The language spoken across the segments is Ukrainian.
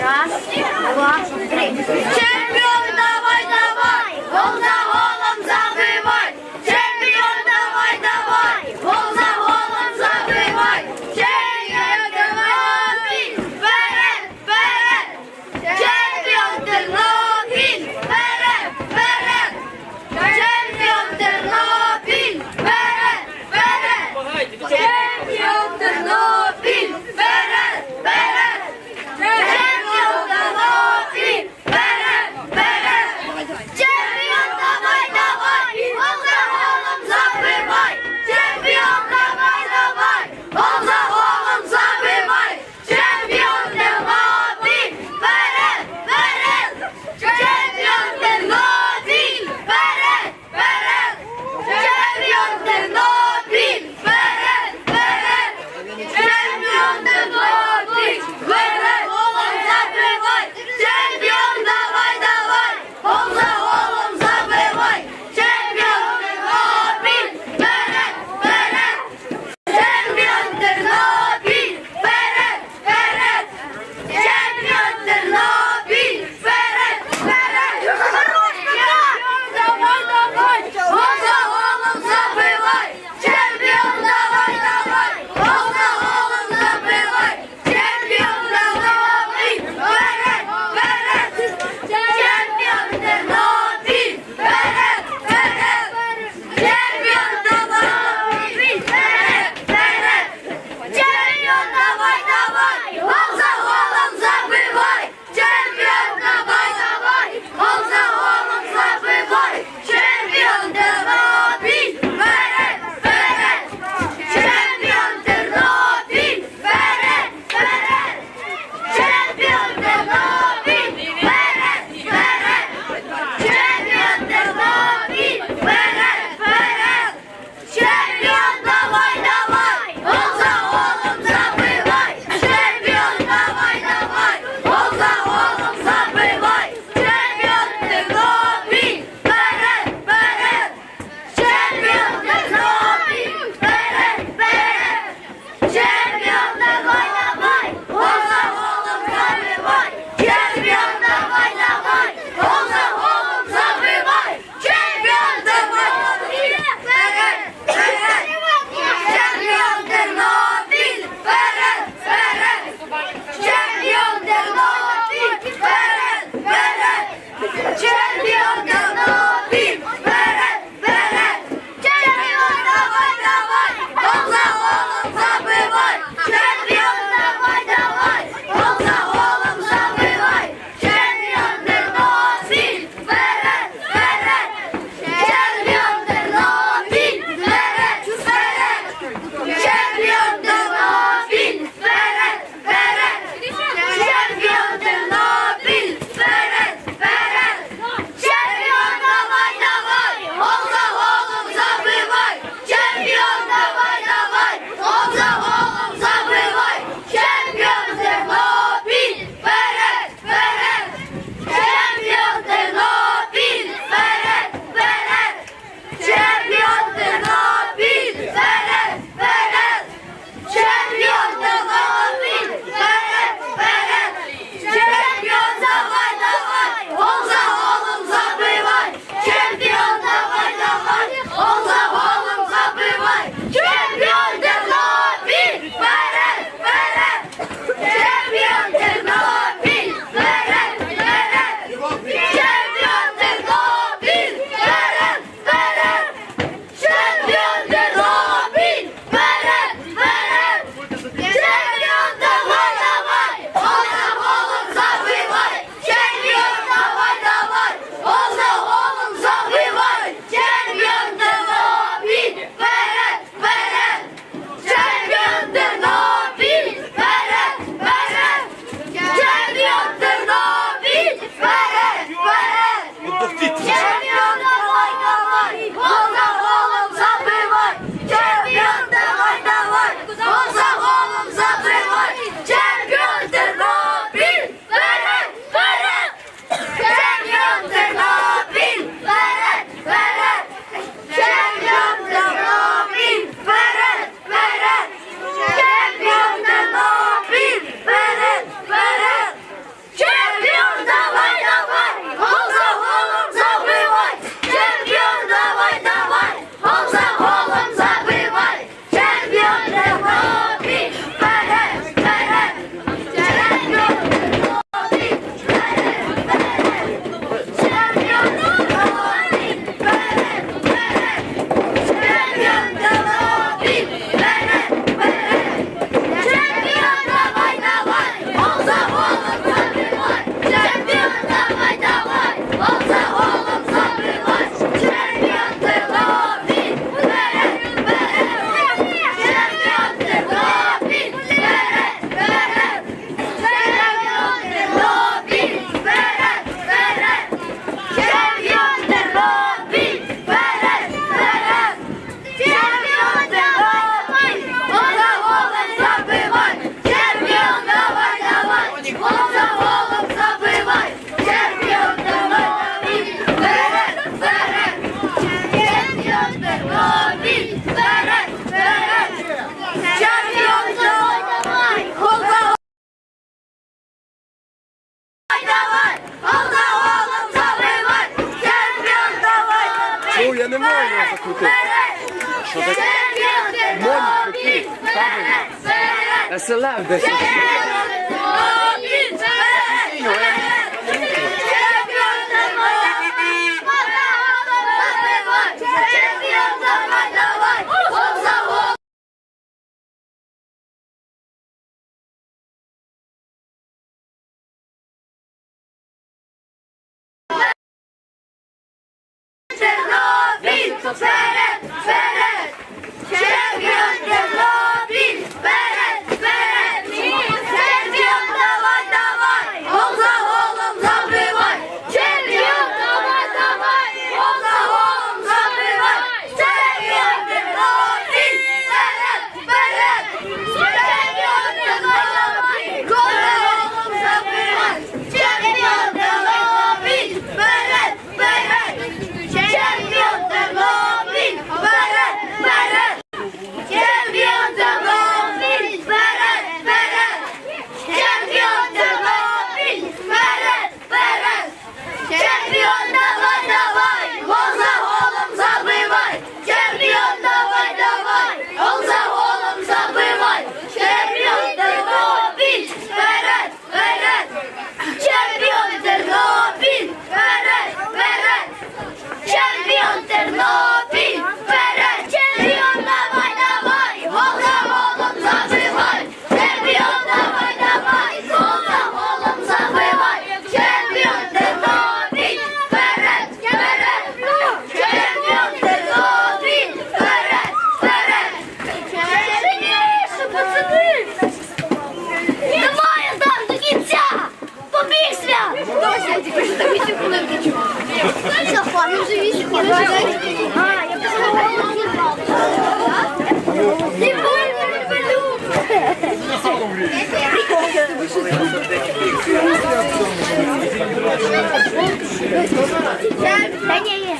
Раз, два, три. Чемпіон, давай, давай! Гол за allowed. Ben yiyeyim.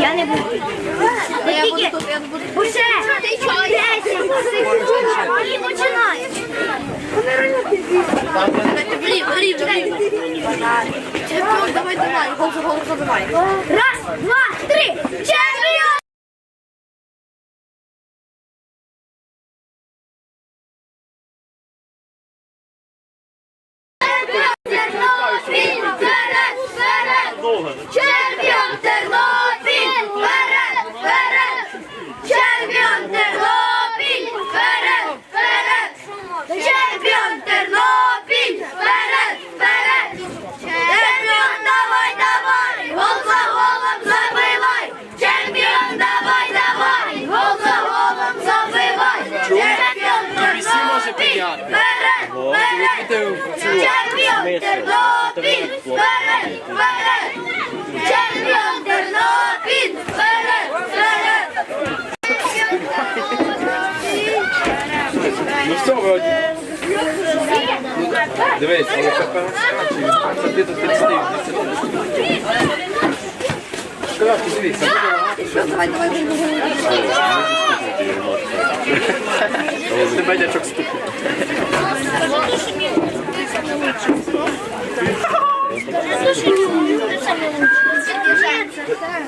Я не буду. Я буду тут, я буду тут. Уже! Десять! Починай! Давай, давай, голос, голос. Раз, два, три, чотири! вроді. Дивись, але тепер ти до 30. Коротко, дивіться. Лебедячок стукнув. Держаться, так.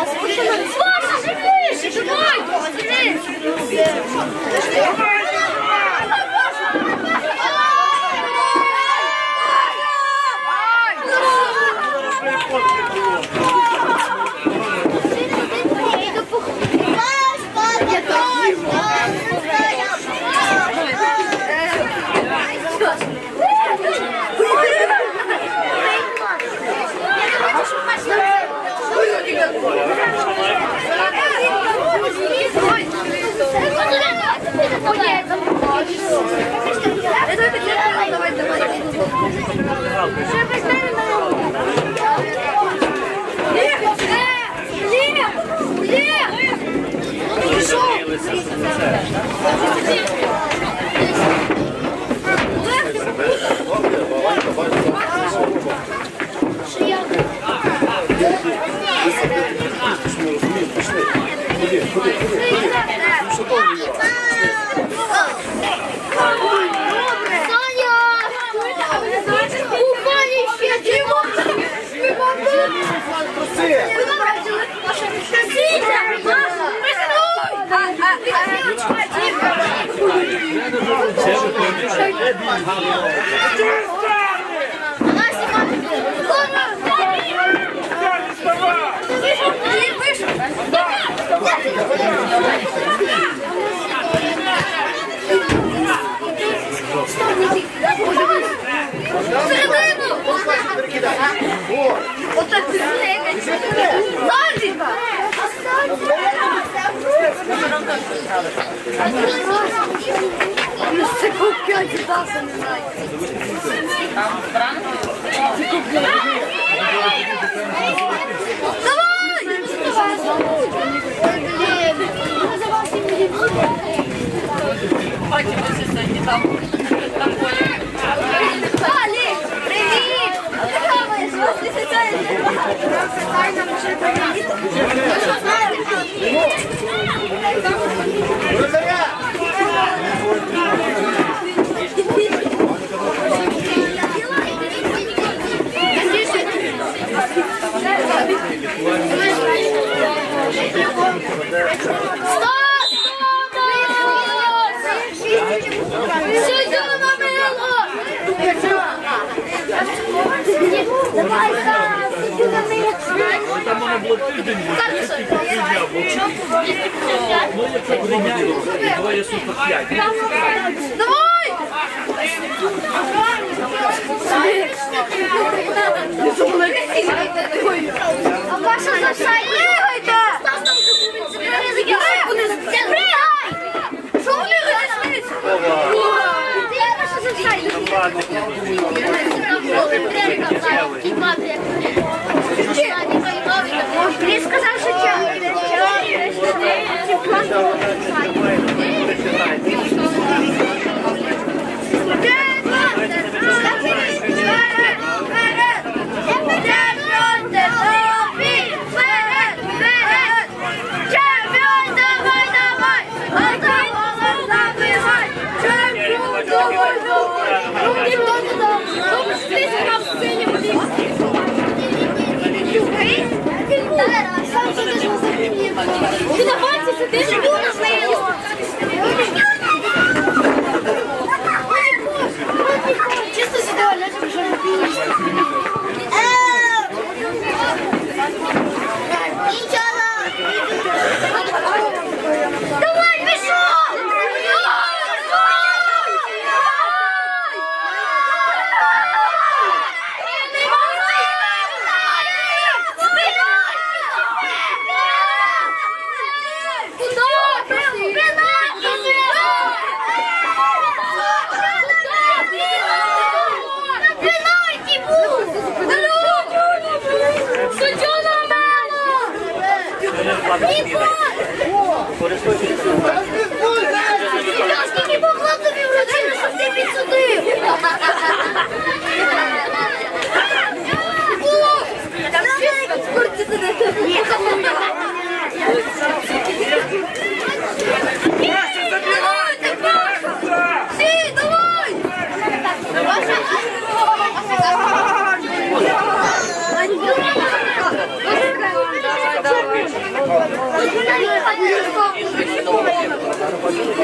Раз, Отак ти Це купляти даса не знаю. Алі, привіт! Давай, Там воно було тиждень, ну якщо прийняти, двоє суток п'ять. Давай! А ваша за сайт бігайте! Що ви бігаєте? Я ваша за сайт. Він сказав, що Ти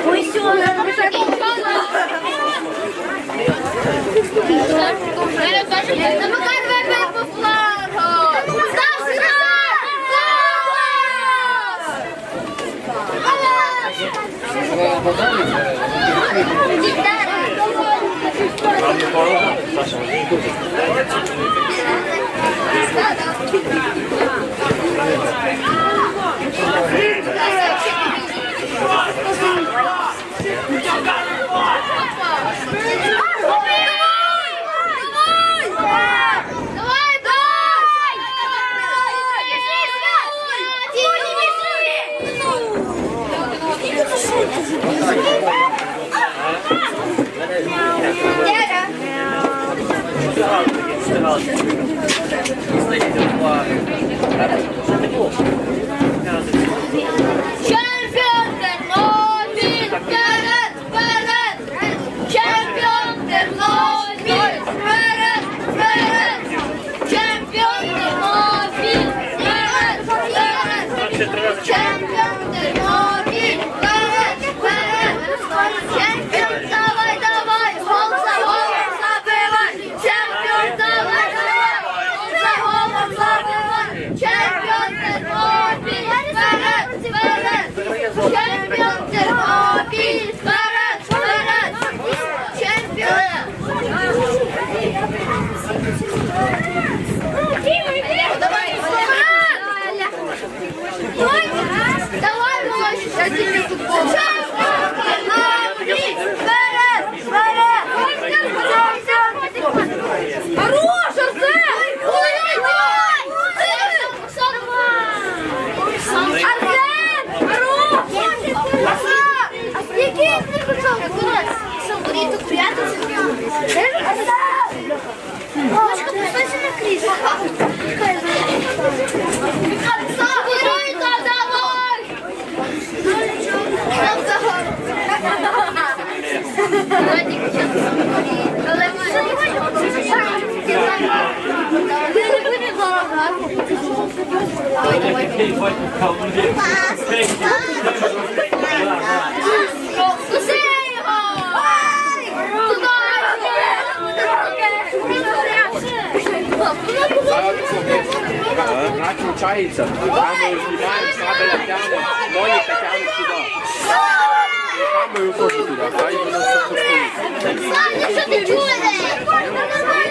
Ой, все, надо Замикай двері по флагу! Став сигнал! This lady does, uh, that's cool. Вона включається. Камеру знімаємо, кабеля тягне, Моніка тягне сюди. Камеру теж туди, хай воно все постоїть. Саня, що ти чуєш?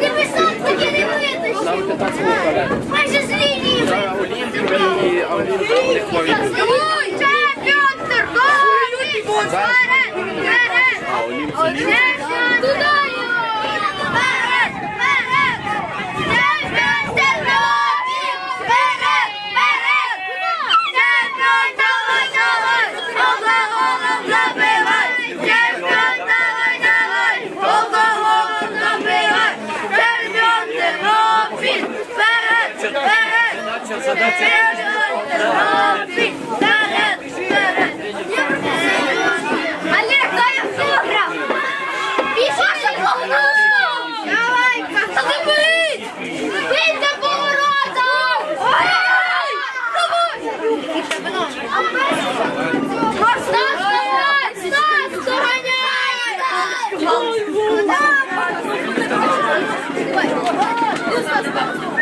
Не писати, таке не вперед. Майже з лінії. Зараз Олімпію і а Олімпію не хворіє. Ой, чемпіон, торговий! Вперед, вперед! А Олімпію Чемпіон, тудою! Вперед, вперед! Чемпіон, торговий! Вперед, вперед! Чемпіон, давай, давай! Алкоголом забивай! Чемпіон, давай, давай! Алкоголом забивай! Чемпіон, торговий! Вперед, вперед! Задача, задача.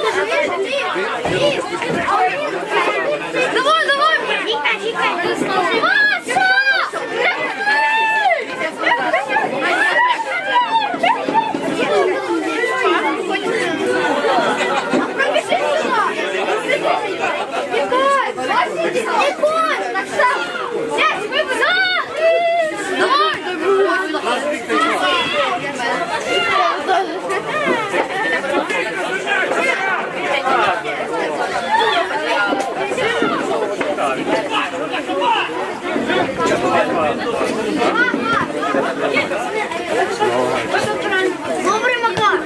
Добрий Макар!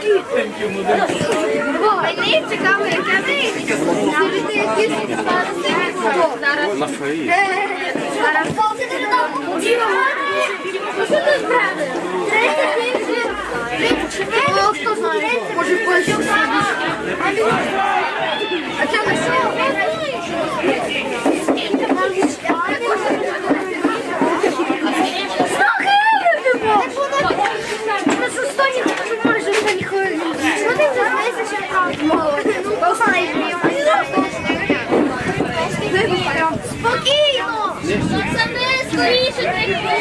Мені цікаво, яке ви навіть якісь зараз. Зараз. Діма, що ти зрадив? О, хто знає? Може, Польща. А це на що? Не. Що ти Спокійно! Скоріше, три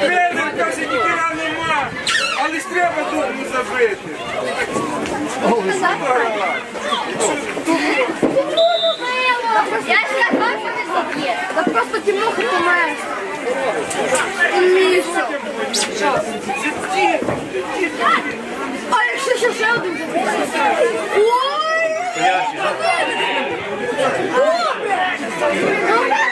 Тренер каже, ніхіра нема. Але ж треба не забити. Я ж казав, що не заб'є. Та просто помер. Місце. А якщо ще ще один заб'є? Ой! Добре!